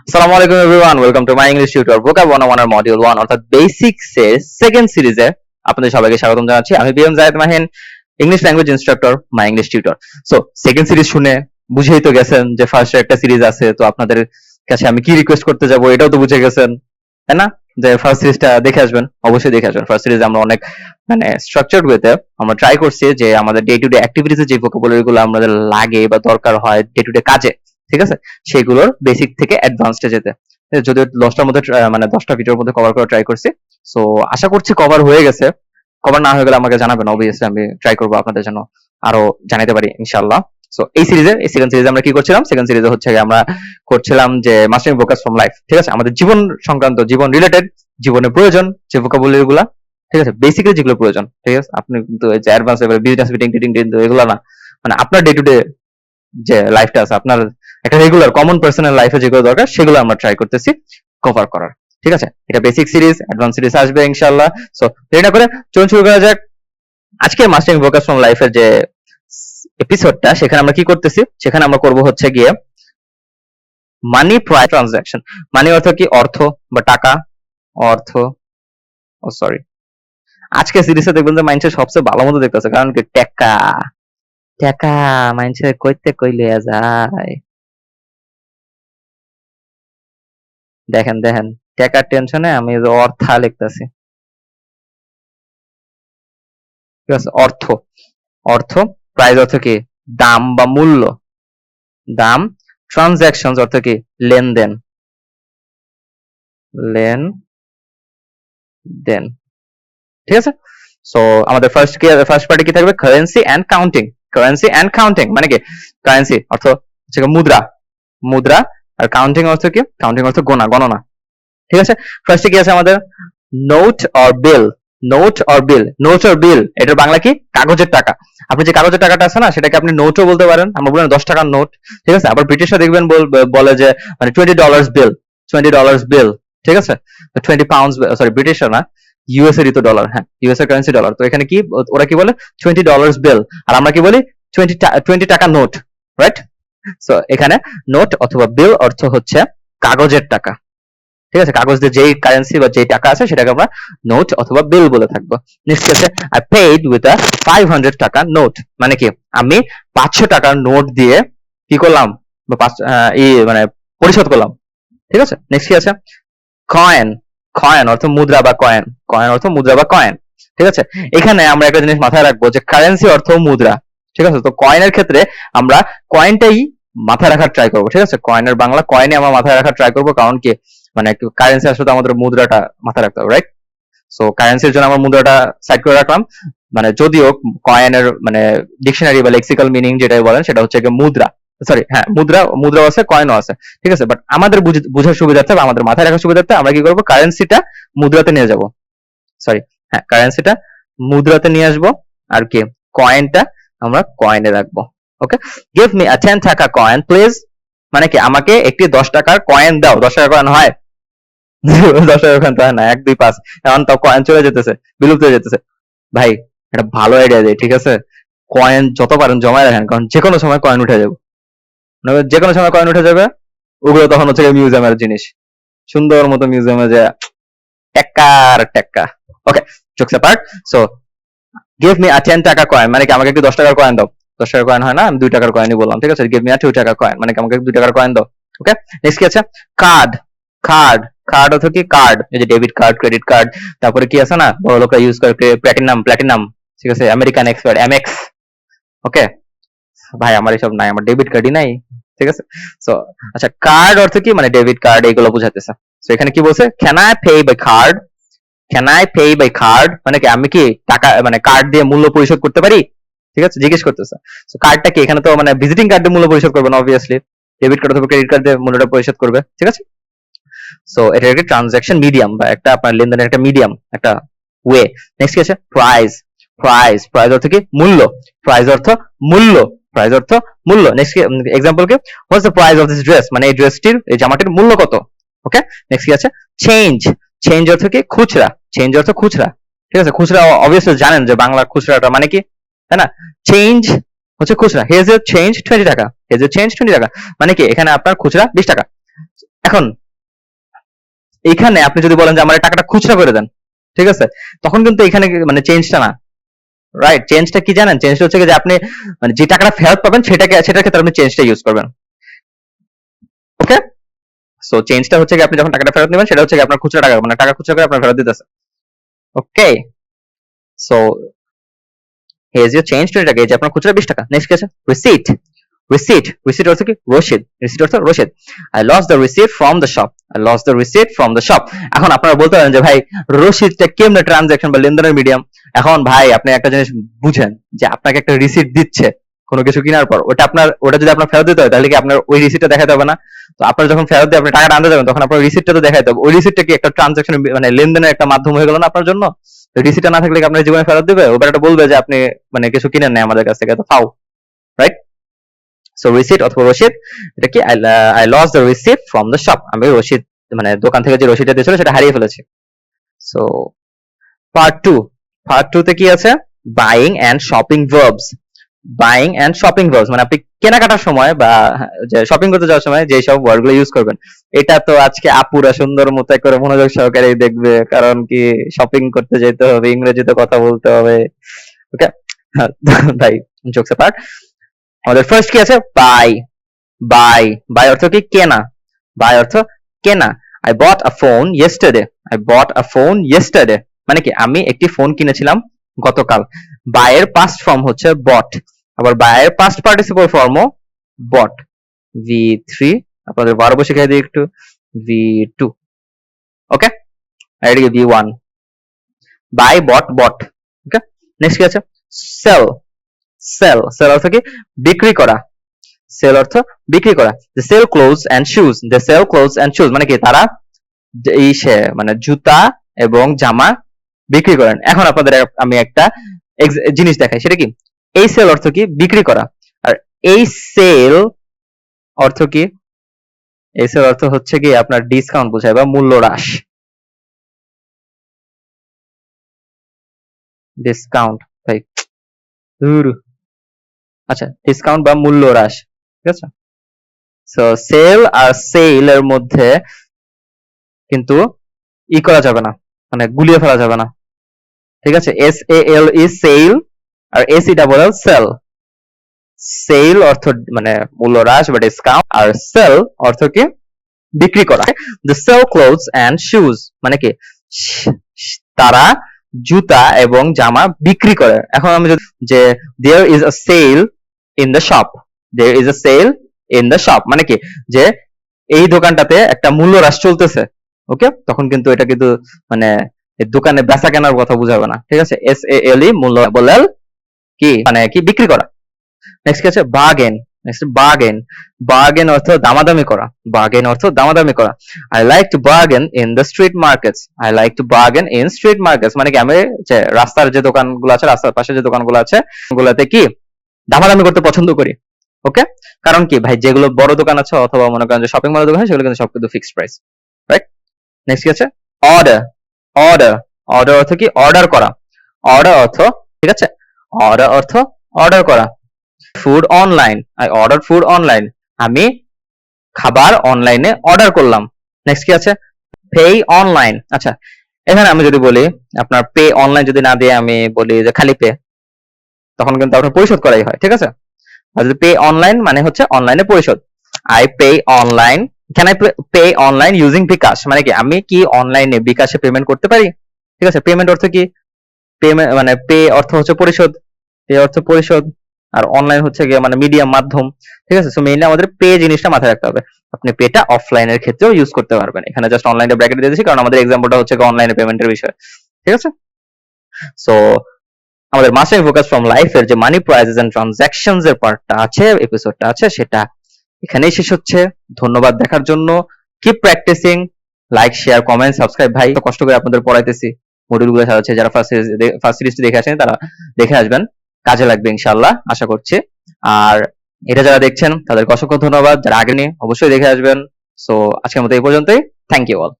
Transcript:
আসসালামু আলাইকুম everyone welcome to my English tutor vocab 101 এর মডিউল 1 অর্থাৎ বেসিকস এর সেকেন্ড সিরিজে আপনাদের সবাইকে স্বাগতম জানাচ্ছি। আমি BM Zayed Mahin English language instructor my English tutor so second series শুনে বুঝেই তো গেছেন যে একটা সিরিজ আছে, তো আপনাদের কাছে আমি কি রিকোয়েস্ট করতে যাব এটাও তো বুঝে গেছেন, তাই না? যে ফার্স্ট সিরিজটা দেখে আসবেন, অবশ্যই দেখে আসবেন। ফার্স্ট সিরিজে আমরা অনেক মানে স্ট্রাকচারড ওয়েতে আমরা ট্রাই করছি যে আমাদের ডে টু ডে অ্যাক্টিভিটিসে যে ভোকাবুলারি আমাদের লাগে বা দরকার হয় ডে টু ডে কাজে ঠিক আছে? সেগুলোর বেসিক থেকে অ্যাডভান্সডে যেতে। যদিও দশটার মধ্যে মানে দশটা ভিডিওর মধ্যে কভার করা ট্রাই করছি। সো আশা করছি কভার হয়ে গেছে। কভার না হয়ে গেলে আমাকে জানাবেন। অবভিয়াসলি আমি ট্রাই করব আপনাদের জন্য আরও জানাতে পারি, ইনশাআল্লাহ। সো এই এই সেকেন্ড সিরিজে আমরা কি করছিলাম? সেকেন্ড সিরিজে হচ্ছে আমরা করছিলাম যে মাস্টারিং ফোকাস ফ্রম লাইফ ঠিক আছে? আমাদের জীবন সংক্রান্ত, জীবন রিলেটেড জীবনের প্রয়োজন যে ঠিক আছে? বেসিক্যালি যেগুলো প্রয়োজন। ঠিক আছে? আপনি কিন্তু যে অ্যাডভান্স বিজনেস মিটিং টিটিং এগুলো না। মানে আপনার ডে টু ডে যে লাইফটা আছে, আপনার একটা রেগুলার কমন পার্সোনাল লাইফে যেগুলো দরকার, সেগুলো আমরা ট্রাই করতেছি কভার করার। ঠিক আছে? এটা বেসিক সিরিজ অ্যাডভান্স সিরিজ আসবে ইনশাআল্লাহ। সো না করে চলুন শুরু করা যাক। আজকে মাস্টারিং ফোকাস ফ্রম লাইফের যে এপিসোডটা সেখানে আমরা কি করতেছি? সেখানে আমরা করব হচ্ছে গিয়ে মানি প্রায় ট্রানজাকশন মানি অর্থ কি? অর্থ বা টাকা। অর্থ, ও সরি আজকে সিরিজে দেখবেন যে মাইন্ডসেট সবচেয়ে ভালো মতো দেখতেছে। কারণ কি? টাকা। টাকা মাইন্ডসেট কইতে কইলে যায়। দেখেন দেখেন, টাকার টেনশনে আমি অর্থা লিখতেছি। ঠিক আছে, অর্থ। অর্থ প্রাইস অর্থ কি? দাম বা মূল্য। দাম ট্রানজাকশন অর্থ কি? লেনদেন। লেন দেন ঠিক আছে? সো আমাদের ফার্স্ট কি ফার্স্ট পার্টি কি থাকবে? Currency and counting currency and counting মানে কি? কারেন্সি অর্থ হচ্ছে মুদ্রা। মুদ্রা আর কাউন্টিং অর্থ কি? কাউন্টিং অর্থ গোনা, গণনা। ঠিক আছে? ফার্স্টে কি আছে আমাদের? Note or bill note or bill note or bill এটার বাংলা কি? কাগজের টাকা। আপনি যে কাগজের টাকাটা আছে না, সেটাকে আপনি নোটও বলতে পারেন। আমরা বলেন দশ টাকার নোট ঠিক আছে? আবার ব্রিটিশরা দেখবেন বলে যে মানে twenty dollars bill twenty dollars bill ঠিক আছে? টোয়েন্টি পাউন্ডস সরি ব্রিটিশরা না ইউএস এর তো ডলার হ্যাঁ ইউএস এর কারেন্সি ডলার তো এখানে কি, ওরা কি বলে? টোয়েন্টি ডলার্স বিল আর আমরা কি বলি? টোয়েন্টি টোয়েন্টি টাকা নোট রাইট সো এখানে নোট অথবা বিল অর্থ হচ্ছে কাগজের টাকা। ঠিক আছে? কাগজ দিয়ে যেই কারেন্সি বা যেই টাকা আছে, সেটাকে আমরা নোট অথবা বিল বলে থাকব। নেক্সট আছে I paid with a five hundred টাকা নোট মানে কি? আমি পাঁচশো টাকার নোট দিয়ে কি করলাম? বা পাঁচ ই মানে পরিশোধ করলাম। ঠিক আছে? নেক্সট কি আছে? কয়েন কয়েন অর্থ মুদ্রা বা কয়েন কয়েন অর্থ মুদ্রা বা কয়েন ঠিক আছে? এখানে আমরা একটা জিনিস মাথায় রাখব যে কারেন্সি অর্থ মুদ্রা। ঠিক আছে? তো কয়েনের ক্ষেত্রে আমরা কয়েনটাই মাথায় রাখার ট্রাই করব, ঠিক আছে? কয়েনের বাংলা কয়েনই আমরা মাথায় রাখার ট্রাই করব, কারণ কি? মানে কারেন্সি আসলে আমাদের মুদ্রাটা মাথায় রাখতে হবে রাইট সো কারেন্সির জন্য আমরা মুদ্রাটা সাইড করে রাখলাম। মানে যদিও কয়েনের মানে ডিকশনারি বা লেক্সিক্যাল মিনিং যেটাই বলেন, সেটা হচ্ছে মুদ্রা। সরি হ্যাঁ মুদ্রা, মুদ্রাও আছে কয়েনও আছে, ঠিক আছে? বাট আমাদের বুঝ- বুঝার সুবিধার্থে বা আমাদের মাথায় রাখার সুবিধার্থে আমরা কি করব? কারেন্সিটা মুদ্রাতে নিয়ে যাব। সরি হ্যাঁ কারেন্সিটা মুদ্রাতে নিয়ে আসব। আর কি? কয়েনটা আমরা কয়েনে রাখব okay give me a ten টাকা কয়েন প্লিজ মানে কি, আমাকে একটি দশ টাকার কয়েন দাও। দশ টাকার কয়েন হয়? দশ টাকার কয়েন তো হয় না, এক, দুই, পাঁচ। এখন তো কয়েন চলে যেতেছে, বিলুপ্ত হয়ে যেতেছে। ভাই, একটা ভালো আইডিয়া দেয় ঠিক আছে? কয়েন যত পারেন জমায় রাখেন, কারণ যে কোনো সময় কয়েন উঠে যাবে। মানে যে কোনো সময় কয়েন উঠে যাবে, ওগুলো তখন হচ্ছে মিউজিয়ামের জিনিস। সুন্দর মতো মিউজিয়ামে যে, টেক্কার, টেক্কা। Okay jokes apart so give me a ten টাকা কয়েন মানে আমাকে একটু দশ টাকার কয়েন দাও। দশ টাকার কয়েন হয় না, আমি দুই টাকার কয়েনই বললাম, ঠিক আছে? গিভ মি আ টু টাকার কয়েন মানে আমাকে দুই টাকার কয়েন দাও ওকে নেক্সট কি আছে? কার্ড কার্ড কার্ড অর্থ কি? কার্ড এই যে ডেবিট কার্ড ক্রেডিট কার্ড তারপরে কি আছে না? বড় লোকরা ইউজ করে প্ল্যাটিনাম প্ল্যাটিনাম ঠিক আছে? আমেরিকান এক্সপার্ট এমএক্স ওকে ভাই, আমার এসব নাই, আমার ডেবিট কার্ডই নাই, ঠিক আছে? সো আচ্ছা কার্ড অর্থ কি? মানে ডেবিট কার্ড এগুলো বুঝাতেছে তো এখানে কি বলছে? Can I pay by card can I pay by card মানে কি, আমি কি টাকা মানে কার্ড দিয়ে মূল্য পরিশোধ করতে পারি? ঠিক আছে, জিজ্ঞেস করতেছে। তো কার্ডটা কি, এখানে তো মানে ভিজিটিং কার্ড দিয়ে মূল্য পরিশোধ করবে না অবভিয়াসলি ডেবিট কার্ড অথবা ক্রেডিট কার্ড দিয়ে মূল্যটা পরিশোধ করবে, ঠিক আছে? সো এটা একটা ট্রানজাকশন মিডিয়াম বা একটা আপনার লেনদেনের একটা মিডিয়াম একটা ওয়ে নেক্সট কি আছে? প্রাইস প্রাইস প্রাইস অর্থ কি? মূল্য। প্রাইস অর্থ মূল্য। প্রাইস অর্থ মূল্য। নেক্সট এক্সাম্পল কি? What's the price of this dress মানে এই ড্রেসটির এই জামাটির মূল্য কত? ওকে নেক্সট কি আছে? চেঞ্জ চেঞ্জ অর্থ কি? খুচরা। চেঞ্জ অর্থ খুচরা। ঠিক আছে? খুচরা অবভিয়াসলি জানেন যে বাংলা খুচরাটা মানে কি? তাই না? চেঞ্জ হচ্ছে খুচরা। হেজ এ চেঞ্জ টোয়েন্টি টাকা। হেজ এ চেঞ্জ টোয়েন্টি টাকা। মানে কি? এখানে আপনার খুচরা বিশ টাকা। এখন, এখানে আপনি যদি বলেন যে আমার টাকাটা খুচরা করে দেন, ঠিক আছে? তখন কিন্তু এখানে মানে চেঞ্জটা না। রাইট চেঞ্জটা কি জানেন? চেঞ্জটা হচ্ছে যে আপনি মানে যে টাকাটা ফেরত পাবেন, সেটাকে সেটার ক্ষেত্রে আপনি চেঞ্জটা ইউজ করবেন। সো চেঞ্জটা হচ্ছে আপনি যখন টাকাটা ফেরত নেবেন, সেটা হচ্ছে আপনার খুচরা টাকা মানে টাকা খুচরা করে আপনার ফেরত দিতেছে। Okay so has your change twenty টাকা এই যে আপনার খুচরা বিশ টাকা। নেক্সট কি রিসিট রিসিট রিসিট অর্থ কি? রসিদ রিসিট অর্থ রসিদ I lost the receipt from the shop I lost the receipt from the shop এখন আপনারা বলতে পারেন যে, ভাই, রসিদটা কেমনে ট্রানজাকশন বা লেনদেনের মিডিয়াম এখন ভাই, আপনি একটা জিনিস বুঝেন যে, আপনাকে একটা রিসিট দিচ্ছে। কোনো কিছু কেনার পর, ওটা আপনার, ওটা যদি আপনার ফেরত দিতে হয়, তাহলে কি আপনার ওই রিসিটটা দেখাতে হবে না? তো আপনার যখন ফেরত দিয়ে আপনি টাকাটা আনতে যাবেন, তখন আপনার রিসিটটা তো দেখাতে হবে। ওই রিসিটটা কি একটা ট্রানজাকশন মানে লেনদেনের একটা মাধ্যম হয়ে গেল না আপনার জন্য? তো রিসিটটা না থাকলে কি আপনার জীবনে ফেরত দিবে? ওবার একটা বলবে যে আপনি মানে কিছু কিনেন নাই আমাদের কাছ থেকে, তো ফাও রাইট সো রিসিট অথবা রসিদ, এটা কি? I lost the receipt from the shop আমি রসিদ মানে দোকান থেকে যে রসিদটা দিয়েছিল, সেটা হারিয়ে ফেলেছি। So part two part two তে কি আছে? Buying and shopping verbs buying and shopping verbs মানে আপনি কেনাকাটার সময় বা, যে শপিং করতে যাওয়ার সময় যে সব ওয়ার্ডগুলো ইউজ করবেন, এটা তো আজকে আপুরা সুন্দর মতো করে মনোযোগ সহকারে দেখবে, কারণ কি শপিং করতে যেতে হবে, ইংরেজিতে কথা বলতে হবে ওকে ভাই জোকস পার্ট আমাদের ফার্স্ট কি আছে? বাই বাই বাই অর্থ কি? কেনা বাই অর্থ কেনা। I bought a phone yesterday I bought a phone yesterday মানে কি আমি একটি ফোন কিনেছিলাম গতকাল। বায়ের পাস্ট ফর্ম হচ্ছে বট আবার বায়ের পাস্ট পার্টিসিপল ফর্মও বট ভি থ্রি আপনাদের বারো শিখাই দিই একটু ভি টু ওকে আর V one buy bought bought okay next কি আছে? সেল সেল সেল অর্থ কি? বিক্রি করা। সেল অর্থ বিক্রি করা। They sell clothes and shoes they sell clothes and shoes মানে কি? তারা এই সে- মানে জুতা এবং জামা বিক্রি করেন। এখন আপনাদের আমি একটা জিনিস দেখাই, সেটা কি? এই সেল অর্থ কি? বিক্রি করা। আর এই সেল অর্থ কি? এই সেল অর্থ হচ্ছে কি? আপনার ডিসকাউন্ট বোঝায় বা মূল্য হ্রাস। ডিসকাউন্ট। আচ্ছা ডিসকাউন্ট বা মূল্য হ্রাস, ঠিক আছে? সো সেল আর সেল এর মধ্যে কিন্তু ই করা যাবে না। মানে গুলিয়ে ফেলা যাবে না। ঠিক আছে? S A L E sale R S double L sell sell অর্থ মানে মূল্য হ্রাস বা ডিসকাউন্ট আর সেল অর্থ কি? বিক্রি করা। The sell clothes and shoes মানে কি? তারা জুতা এবং জামা বিক্রি করে। এখন আমি যে there is a sale in the shop there is a sale in the shop মানে কি? যে এই দোকানটাতে একটা মূল্য হ্রাস চলতেছে ওকে তখন কিন্তু এটা কিন্তু মানে দোকানে বেচা কেনার কথা বুঝাবে না, ঠিক আছে? এস এ এল ই মূল্য বলেল কি? মানে কি? বিক্রি করা। নেক্সট কি আছে? বার্গেন নেক্সট বার্গেন বার্গেন অর্থ দামাদামি করা। বার্গেন অর্থ দামাদামি করা। I like to bargain in the street markets I like to bargain in street markets মানে কি? আমি যে রাস্তার যে দোকানগুলো আছে, রাস্তার পাশে যে দোকানগুলো আছে, ওগুলাতে কি? দামাদামি করতে পছন্দ করি। ওকে কারণ কি? ভাই, যেগুলো বড় দোকান আছে, অথবা মনে করেন যে শপিং মলের দোকান সেগুলো কিন্তু সব কিন্তু ফিক্সড প্রাইস রাইট নেক্সট কি আছে? অর্ডার অর্ডার অর্ডার অর্থ কি? অর্ডার করা। অর্ডার অর্থ, ঠিক আছে? অর্ডার অর্থ অর্ডার করা। Food online I order food online আমি খাবার অনলাইনে অর্ডার করলাম। নেক্সট কি আছে? পে অনলাইন আচ্ছা এখানে আমি যদি বলি, আপনার পে অনলাইন যদি না দিয়ে আমি বলি যে খালি পে তখন কিন্তু আপনার পরিশোধ করাই হয়, ঠিক আছে? আর যদি পে অনলাইন মানে হচ্ছে অনলাইনে পরিশোধ। I pay online can I pay online using bKash? মানে কি, আমি কি অনলাইনে বিকাশে পেমেন্ট করতে পারি? ঠিক আছে পেমেন্ট অর্থ কি? পেমেন্ট মানে পে অর্থ হচ্ছে পরিশোধ পে অর্থ পরিশোধ, আর অনলাইন হচ্ছে গিয়ে মানে মিডিয়াম মাধ্যম, ঠিক আছে? সো মেইনলি আমাদের পে জিনিসটা মাথায় রাখতে হবে। আপনি পেটা অফলাইনের ক্ষেত্রেও ইউজ করতে পারবেন। এখানে জাস্ট অনলাইনে ব্র্যাকেট দিয়ে দিয়েছি, কারণ আমাদের এক্সাম্পলটা হচ্ছে অনলাইনে পেমেন্টের বিষয়। ঠিক আছে? সো আমাদের মাস্টার ফোকাস ফ্রম লাইফ এর যে মানি প্রাইজেস এন্ড ট্রানজাকশনস এর পার্টটা আছে এপিসোডটা আছে, সেটা এখানেই শেষ হচ্ছে। ধন্যবাদ দেখার জন্য। Keep practising like share comment subscribe ভাই কষ্ট করে আপনাদের পড়াইতেছি। মডিউলগুলো যারা ফার্স্ট ফার্স্ট সিরিজটি দেখে আসেন, তারা দেখে আসবেন। কাজে লাগবে ইনশাল্লাহ আশা করছি। আর এটা যারা দেখছেন, তাদেরকে অসংখ্য ধন্যবাদ। যারা আগে নিয়ে, অবশ্যই দেখে আসবেন। সো আজকের মতো এই পর্যন্তই। Thank you all